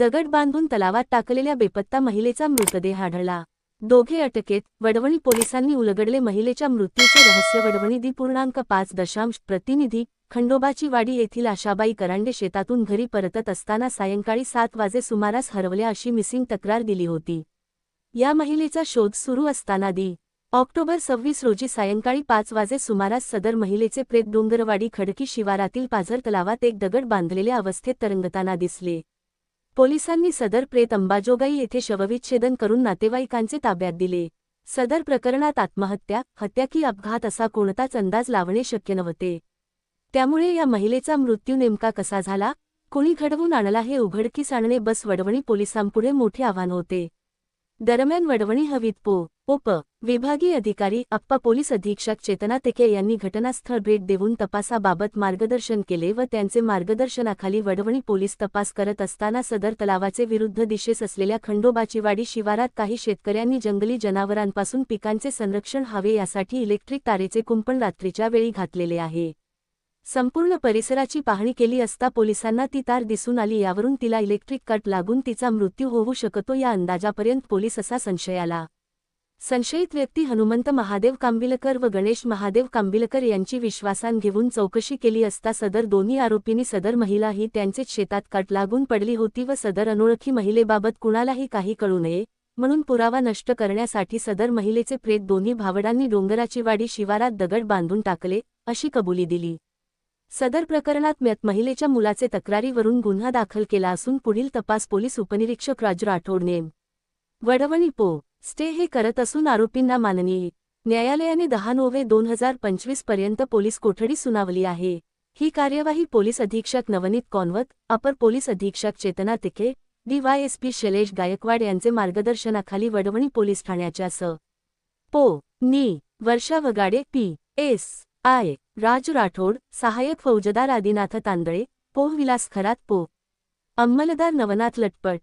दगड बांधून तलावात टाकलेल्या बेपत्ता महिलेचा मृतदेह आढळला. दोघे अटकेत वडवणी पोलिसांनी उलगडले महिलेच्या मृत्यूचे रहस्य वडवणी दी पूर्णांक पाच दशांश प्रतिनिधी खंडोबाची वाडी येथील आशाबाई करांडे शेतातून घरी परतत असताना सायंकाळी सात वाजे सुमारास हरवल्या अशी मिसिंग तक्रार दिली होती. या महिलेचा शोध सुरू असताना दी. ऑक्टोबर सव्वीस रोजी सायंकाळी पाच वाजे सुमारास सदर महिलेचे प्रेत डोंगरवाडी खडकी शिवारातील पाझर तलावात एक दगड बांधलेल्या अवस्थेत तरंगताना दिसले. पोलिसांनी सदर प्रेत अंबाजोगाई येथे शवविच्छेदन करून नातेवाईकांचे ताब्यात दिले. सदर प्रकरणात आत्महत्या हत्या की अपघात असा कोणताच अंदाज लावणे शक्य नव्हते. त्यामुळे या महिलेचा मृत्यू नेमका कसा झाला कुणी घडवून आणला हे उघडकीस आणणे बस वडवणी पोलिसांपुढे मोठे आव्हान होते. दरम्यान वडवणी हवीत पो उप विभागीय अधिकारी अप्पा पोलीस अधीक्षक चेतना तेके यांनी घटनास्थळ भेट देऊन तपासाबाबत मार्गदर्शन केले व त्यांचे मार्गदर्शनाखाली वडवणी पोलीस तपास करत असताना सदर तलावाचे विरुद्ध दिशेस असलेल्या खंडोबाचीवाडी शिवारात काही शेतकऱ्यांनी जंगली जनावरांपासून पिकांचे संरक्षण हवे यासाठी इलेक्ट्रिक तारेचे कुंपण रात्रीच्या वेळी घातलेले आहे. संपूर्ण परिसराची पाहणी केली असता पोलिसांना ती तार दिसून आली. यावरून तिला इलेक्ट्रिक कट लागून तिचा मृत्यू होऊ शकतो. या अंदाजापर्यंत पोलीस असा संशय आला. संशयित व्यक्ती हनुमंत महादेव कांबिलकर व गणेश महादेव कांबिलकर यांची विश्वासान घेऊन चौकशी केली असता सदर दोन्ही आरोपींनी सदर महिला ही त्यांचेच शेतात कट लागून पडली होती व सदर अनोळखी महिलेबाबत कुणालाही काही कळू नये म्हणून पुरावा नष्ट करण्यासाठी सदर महिलेचे प्रेत दोन्ही भावडांनी डोंगराची वाडी शिवारात दगड बांधून टाकले अशी कबुली दिली. सदर प्रकरणात म्यत महिलेच्या मुलाचे तक्रारीवरून गुन्हा दाखल केला असून पुढील तपास पोलीस उपनिरीक्षक राजू राठोड नेम. वडवणी पो. स्टे हे करत असून आरोपींना माननीय न्यायालयाने दहा नोव्हे दोन हजार पंचवीसपर्यंत पोलीस कोठडी सुनावली आहे. ही कार्यवाही पोलीस अधीक्षक नवनीत कॉनवत अपर पोलीस अधीक्षक चेतना तिके डीवायएसपी शैलेश गायकवाड यांचे मार्गदर्शनाखाली वडवणी पोलीस ठाण्याच्या स. पो. नी. Varsha Vagade P. S. I. Raju Rathod सहाय्यक फौजदार आदिनाथ तांदळे पोह विलास खरात पो. अंमलदार नवनाथ लटपट.